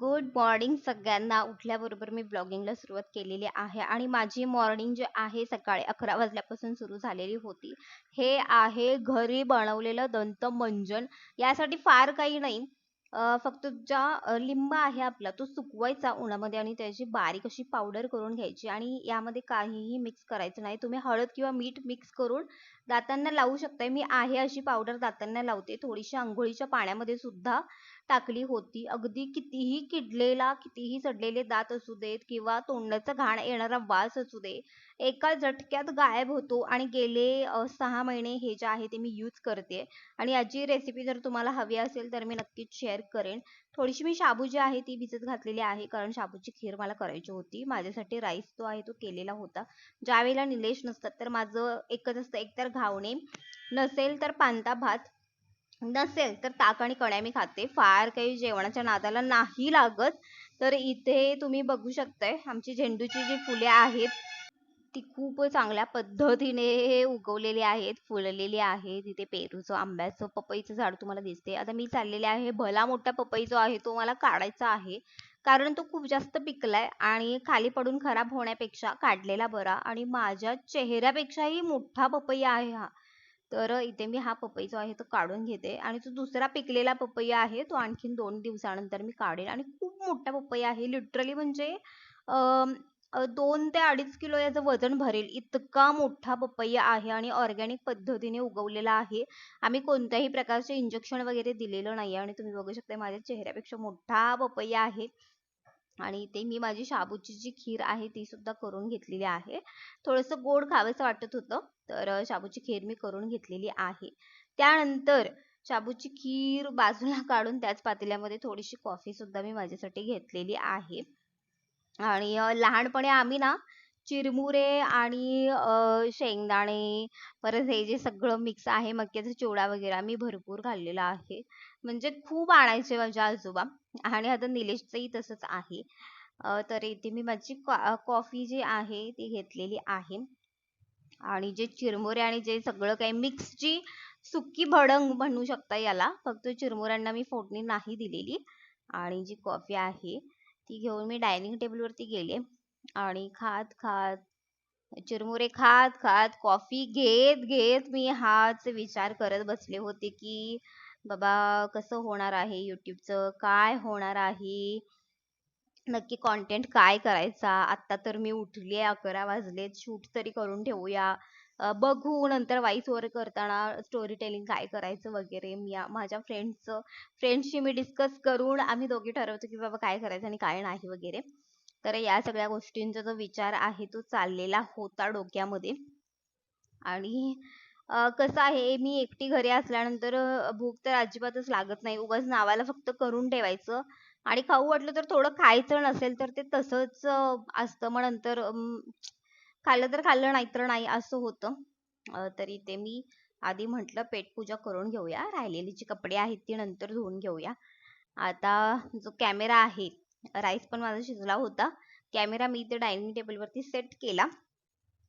Good morning सगळ्यांना. उठल्याबरोबर मी ब्लॉगिंगला सुरुवात केलेली आहे आणि माझी मॉर्निंग जी आहे सकाळी 11 वाजल्यापासून सुरू झालेली होती. हे आहे घरी बनवलेलं दंतमंजन. यासाठी फार काही नाही. फक्त ज्या लिंब आहे आपला तो सुकवायचा उन्हामध्ये आणि त्याची बारीक अशी पावडर करून घ्यायची आणि यामध्ये काहीही मिक्स करायचं नाही. तुम्ही हळद किंवा मीठ मिक्स करून दातांना लावू शकताय. मी आहे अशी पावडर दातांना लावते. थोडीशी आंघोळीच्या पाण्यामध्ये सुद्धा टाकली होती. अगदी कितीही किडलेला, कितीही सडलेले दात असू देत किंवा तोंडाचा घाण येणारा वास असू दे, एका झटक्यात गायब होतो आणि गेले सहा महिने हे जे आहे ते मी यूज करते आणि याची रेसिपी जर तुम्हाला हवी असेल तर मी नक्कीच शेअर करेन. थोडीशी मी शाबू जी आहे ती भिजत घातलेली आहे कारण शाबूची खीर मला करायची होती. माझ्यासाठी राईस जो आहे तो केलेला होता. ज्यावेळेला निलेश नसतात तर माझं एकच असतं, एकतर घावणे, नसेल तर पांता भात, नसेल तर ताक आणि कण्या मी खाते. फार काही जेवणाच्या नादाला नाही लागत. तर इथे तुम्ही बघू शकताय आमची झेंडूची जी फुले आहेत, ती खूप चांगल्या पद्धतीने उगवलेली आहेत, फुललेली आहेत. इथे पेरूचं, आंब्याचं, पपईचं झाड तुम्हाला दिसते. आता मी चाललेले आहे भला मोठा पपई जो आहे तो मला काढायचा आहे. कारण तो खूप जास्त पिकलाय आणि खाली पडून खराब होण्यापेक्षा काढलेला बरा आणि माझ्या चेहऱ्यापेक्षाही मोठा पपई आहे हा. तर इथे मी हा पपई जो आहे तो काढून घेते आणि जो दुसरा पिकलेला पपई आहे तो आणखीन दोन दिवसानंतर मी काढेल आणि खूप मोठा पपई आहे. लिटरली म्हणजे दोन ते 2.5 किलो याचं वजन भरेल इतका मोठा पपई आहे आणि ऑर्गॅनिक पद्धतीने उगवलेला आहे. आम्ही कोणत्याही प्रकारचे इंजेक्शन वगैरे दिलेलं नाही आणि तुम्ही बघू शकता माझ्या चेहऱ्यापेक्षा मोठा पपई आहे. आणि इथे मी माझी शाबूची जी खीर आहे ती सुद्धा करून घेतलेली आहे. थोडंसं गोड खावंसं वाटत होतं, तर शाबूची खीर मी करून घेतलेली आहे. त्यानंतर शाबूची खीर बाजूला काढून त्याच पातेल्यामध्ये थोडीशी कॉफी सुद्धा मी माझ्यासाठी घेतलेली आहे. आणि लहानपणी आम्ही ना चिरमुरे आणि शेंगदाणे, परत हे जे सगळं मिक्स आहे मक्याचा चिवडा वगैरे मी भरपूर खाल्लेला आहे. म्हणजे खूप आणायचे माझे आजोबा आणि आता निलेशचंही तसंच आहे. तर इथे मी माझी कॉ कॉफी जी आहे ती घेतलेली आहे. आणि जे चिरमुरे आणि जे सगळं काही मिक्स जी सुकी भडंग म्हणू शकता याला. फक्त चिरमुऱ्यांना मी फोडणी नाही दिलेली आणि जी कॉफी आहे ती घेऊन मी डायनिंग टेबलवरती गेले आणि खात-खात, चिरमुरे खात-खात, कॉफी घेत-घेत मी हाच विचार करत बसले होते, की बाबा कसं होणार आहे YouTubeचं? काय होणार आहे? नक्की कॉन्टेंट काय करायचा? आत्ता तर मी उठलीये 11 वाजलेत. शूट तरी करून ठेवूया. बघू नंतर वाईस ओव्हर करताना स्टोरी टेलिंग काय करायचं वगैरे. मी माझ्या फ्रेंडचं फ्रेंडशी मी डिस्कस करून आम्ही दोघी ठरवतो, की बाबा काय करायचं आणि काय नाही वगैरे. तर या सगळ्या गोष्टींचा जो विचार आहे तो चाललेला होता डोक्यामध्ये. आणि कसं आहे मी एकटी घरी असल्यानंतर भूक तर अजिबातच लागत नाही. उगाच नावाला फक्त करून ठेवायचं आणि खाऊ वाटलं तर थोडं खायचं नसेल तर ते तसंच असतं. मग नंतर खाल्लं तर खाल्लं नाही तर नाही असं होतं. तरी ते मी आधी म्हटलं पेटपूजा करून घेऊया. राहिलेली जी कपडे आहेत ती नंतर धुवून घेऊया. आता जो कॅमेरा आहे, राईस पण माझा शिजला होता. कॅमेरा मी इथे डायनिंग टेबलवरती सेट केला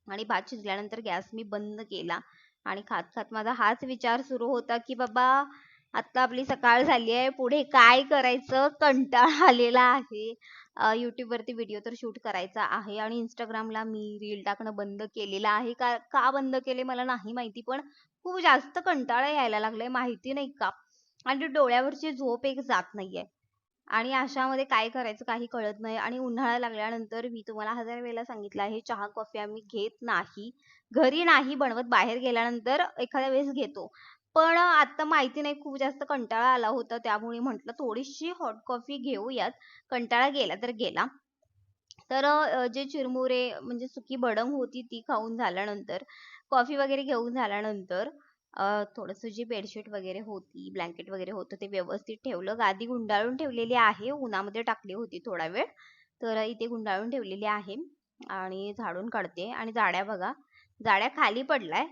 आणि भात शिजल्यानंतर गॅस मी बंद केला आणि खात-खात माझा हाच विचार सुरू होता, की बाबा आता आपली सकाळ झाली आहे. पुढे काय करायचं? कंटाळा आलेला आहे. यूट्यूबवरती व्हिडिओ तर शूट करायचा आहे आणि इंस्टाग्रामला मी रील टाकणं बंद केलेलं आहे. का का बंद केले मला नाही माहिती, पण खूप जास्त कंटाळा यायला लागलाय माहिती नाही का? आणि डोळ्यावरची झोप एक जात नाहीये. आणि अशामध्ये काय करायचं काही कळत नाही आणि उन्हाळा लागल्यानंतर मी तुम्हाला हजार वेळेला सांगितलं आहे चहा कॉफी आम्ही घेत नाही. घरी नाही बनवत, बाहेर गेल्यानंतर एखाद्या वेळेस घेतो. पण आता माहिती नाही खूप जास्त कंटाळा आला होता त्यामुळे म्हटलं थोडीशी हॉट कॉफी घेऊयात. कंटाळा गेला तर गेला. तर जे चिरमुरे म्हणजे सुकी बडंग होती ती खाऊन झाल्यानंतर, कॉफी वगैरे घेऊन झाल्यानंतर थोडंसं जी बेडशीट वगैरे होती, ब्लँकेट वगैरे होतं ते व्यवस्थित ठेवलं. गादी गुंडाळून ठेवलेली आहे. उन्हामध्ये टाकली होती थोडा वेळ. तर इथे गुंडाळून ठेवलेली आहे आणि झाडून काढते आणि जाड्या बघा, जाड्या खाली पडलाय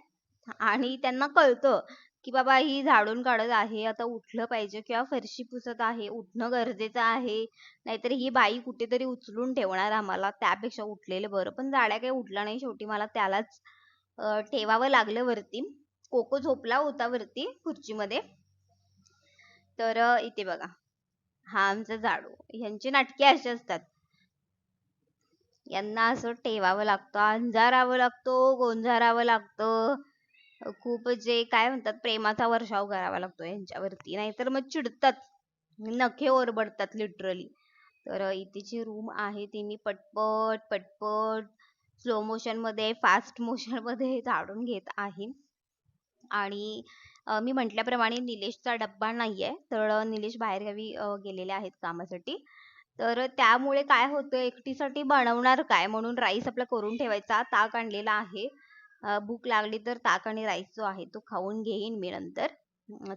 आणि त्यांना कळतं, की बाबा ही झाडून काढत आहे, आता उठलं पाहिजे किंवा फरशी पुसत आहे, उठणं गरजेचं आहे. नाहीतर ही बाई कुठेतरी उचलून ठेवणार आम्हाला. त्यापेक्षा उठलेलं बरं. पण जाड्या काही उठला नाही. शेवटी मला त्यालाच ठेवावं लागलं वरती. कोको झोपला होता वरती खुर्चीमध्ये. तर इथे बघा. हा आमचा झाडू. ह्यांची नाटके अशी असतात. यांना असं ठेवावं लागतं अंजारावं लागतो गोंजारावं लागतं. खूप जे काय म्हणतात प्रेमाचा वर्षाव करावा लागतो यांच्यावरती. नाहीतर मग चिडतात. नखे ओरबडतात लिटरली तर इथेची रूम आहे ती मी पटपट पटपट स्लो मोशनमध्ये फास्ट मोशनमध्ये झाडून घेत आहे. आणि मी म्हटल्याप्रमाणे निलेशचा डब्बा नाहीये तर निलेश बाहेरगावी गेलेले आहेत कामासाठी. तर त्यामुळे काय होतं एकटीसाठी बनवणार काय? म्हणून राईस आपला करून ठेवायचा ताक आणलेला आहे. भूक लागली तर ताक आणि राईस जो आहे तो खाऊन घेईन मी नंतर.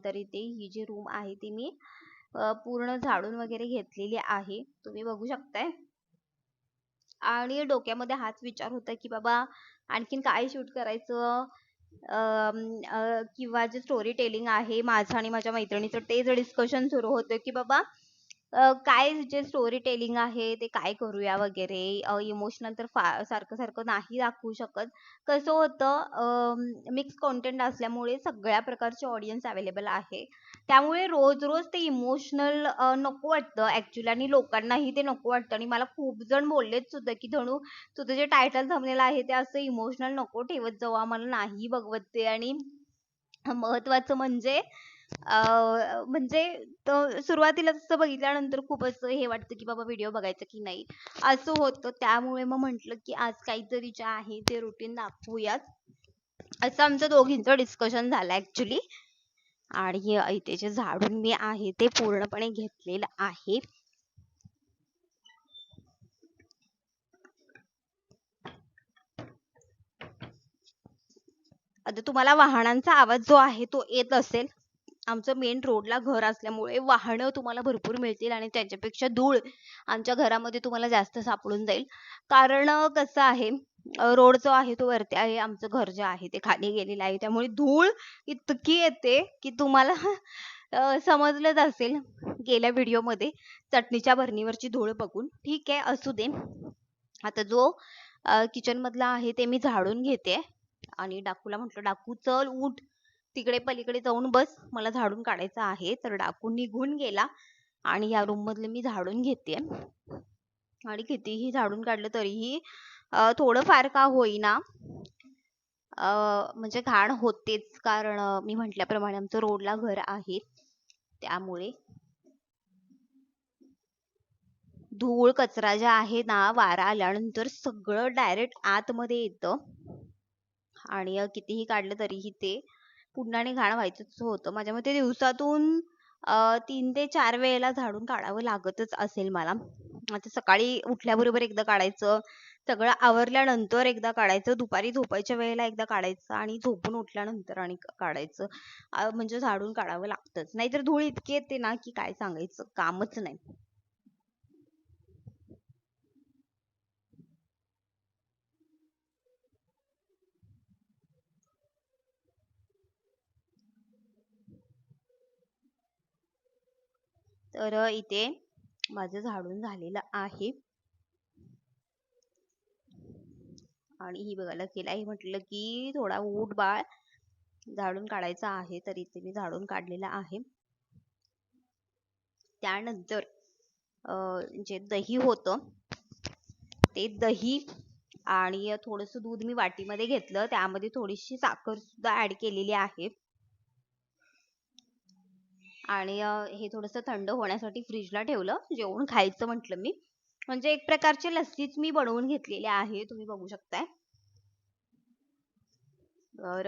तर इथे ही जी रूम आहे ती मी पूर्ण झाडून वगैरे घेतलेली आहे. तुम्ही बघू शकताय. आणि डोक्यामध्ये हाच विचार होता की बाबा आणखीन काय शूट करायचं? किंवा जे स्टोरी टेलिंग आहे माझं आणि माझ्या मैत्रिणीचं ते डिस्कशन सुरू होतं की बाबा अ, काय जे स्टोरी टेलिंग आहे ते काय करूया वगैरे इमोशनल तर फा सारखं सारखं नाही दाखवू शकत. कसं होतं मिक्स कॉन्टेंट असल्यामुळे सगळ्या प्रकारचे ऑडियन्स अवेलेबल आहे. त्यामुळे रोज रोज ते इमोशनल नको वाटतं. ऍक्च्युली आणि लोकांनाही ते नको वाटतं. आणि मला खूप जण बोललेत सुद्धा की धनू तुझं जे टायटल थंबनेल आहे ते असं इमोशनल नको ठेवत जाऊ. आम्हाला नाही बघवत ते. आणि महत्वाचं म्हणजे अं, म्हणजे त- सुरुवातीला तसं बघितल्यानंतर खूप असं हे वाटतं की बाबा व्हिडिओ बघायचा की नाही? असं होतं. त्यामुळे मग म्हंटल की आज काहीतरी जे आहे ते रुटीन दाखवूयात. असं आमचं दोघींचं डिस्कशन झालं ऍक्च्युली आणि इथे जे झाडून मी आहे ते पूर्णपणे घेतलेलं आहे. आता तुम्हाला वाहनांचा आवाज जो आहे तो येत असेल. आमचं मेन रोडला घर असल्यामुळे वाहनं तुम्हाला भरपूर मिळतील आणि त्याच्यापेक्षा धूळ आमच्या घरामध्ये तुम्हाला जास्त सापडून जाईल. कारण कसं आहे रोड जो आहे तो वरती आहे आमचं घर जे आहे ते खाली गेलेलं आहे. त्यामुळे धूळ इतकी येते की तुम्हाला अं, समजलंच असेल गेल्या व्हिडिओमध्ये चटणीच्या भरणीवरची धूळ बघून. ठीक आहे असू दे. आता जो किचन मधला आहे ते मी झाडून घेते आणि डाकूला म्हटलं डाकू चल उठ. तिकडे पलीकडे जाऊन बस. मला झाडून काढायचं आहे. तर डाकू निघून गेला आणि या रूम मधले मी झाडून घेते. आणि कितीही झाडून काढलं तरीही थोडंफार का होईना. अं, म्हणजे घाण होतेच कारण मी म्हटल्याप्रमाणे आमचं रोडला घर आहे. त्यामुळे धूळ कचरा जे आहे ना वारा आल्यानंतर सगळं डायरेक्ट आतमध्ये येतं. आणि कितीही काढलं तरीही ते पुन्हा आणि घाण व्हायचंच होतं. माझ्या मते दिवसातून अं, तीन ते चार वेळेला झाडून काढावं लागतच असेल मला. आता सकाळी उठल्याबरोबर एकदा काढायचं सगळं आवरल्यानंतर एकदा काढायचं दुपारी झोपायच्या वेळेला एकदा काढायचं आणि झोपून उठल्यानंतर आणि काढायचं. अं, म्हणजे झाडून काढावं लागतंच. नाहीतर धूळ इतकी येते ना की काय सांगायचं? कामच नाही. तर इथे माझं झाडून झालेलं आहे. आणि ही बघायला केला म्हटलं की थोडा ऊठ बाळ झाडून काढायचा आहे तर इथे मी झाडून काढलेला आहे. त्यानंतर अं, जे दही होतं ते दही आणि थोडस दूध मी वाटीमध्ये घेतलं. त्यामध्ये थोडीशी साखर सुद्धा ऍड केलेली आहे. आणि हे थोडस थंड होण्यासाठी फ्रीजला ठेवलं. जेवून खायचं म्हटलं मी. म्हणजे एक प्रकारची लस्सीच मी बनवून घेतलेली आहे तुम्ही बघू शकताय. तर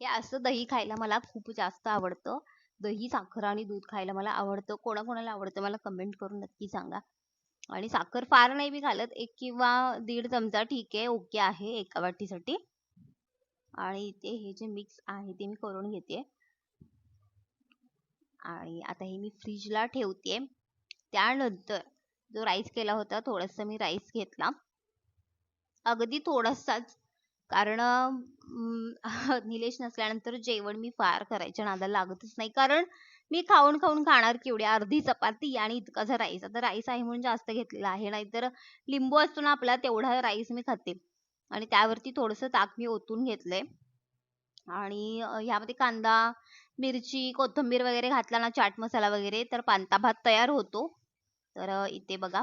हे असं दही खायला मला खूप जास्त आवडतं. दही साखर आणि दूध खायला मला आवडतं. कोणाकोणाला आवडतं मला कमेंट करून नक्की सांगा. आणि साखर फार नाही मी घालत. एक किंवा दीड चमचा ठीक आहे ओके आहे एका वाटीसाठी. आणि इथे हे जे मिक्स आहे ते मी करून घेते. आणि आता हे मी फ्रीजला ठेवते त्यानंतर जो राईस केला होता थोडासा मी राईस घेतला. अगदी थोडासाच कारण निलेश नसल्यानंतर जेवण मी फार करायच्या नादाला लागतच नाही. कारण मी खाऊन खाऊन खाणार केवढी? अर्धी चपाती आणि इतकासा राईस आता राईस आहे म्हणून जास्त घेतलेला आहे. नाहीतर लिंबू असतो ना आपला तेवढा राईस मी खाते. आणि त्यावरती थोडस ताक मी ओतून घेतलंय. आणि ह्यामध्ये कांदा मिरची कोथिंबीर वगैरे घातला ना चाट मसाला वगैरे तर पांता भात तयार होतो. तर इथे बघा.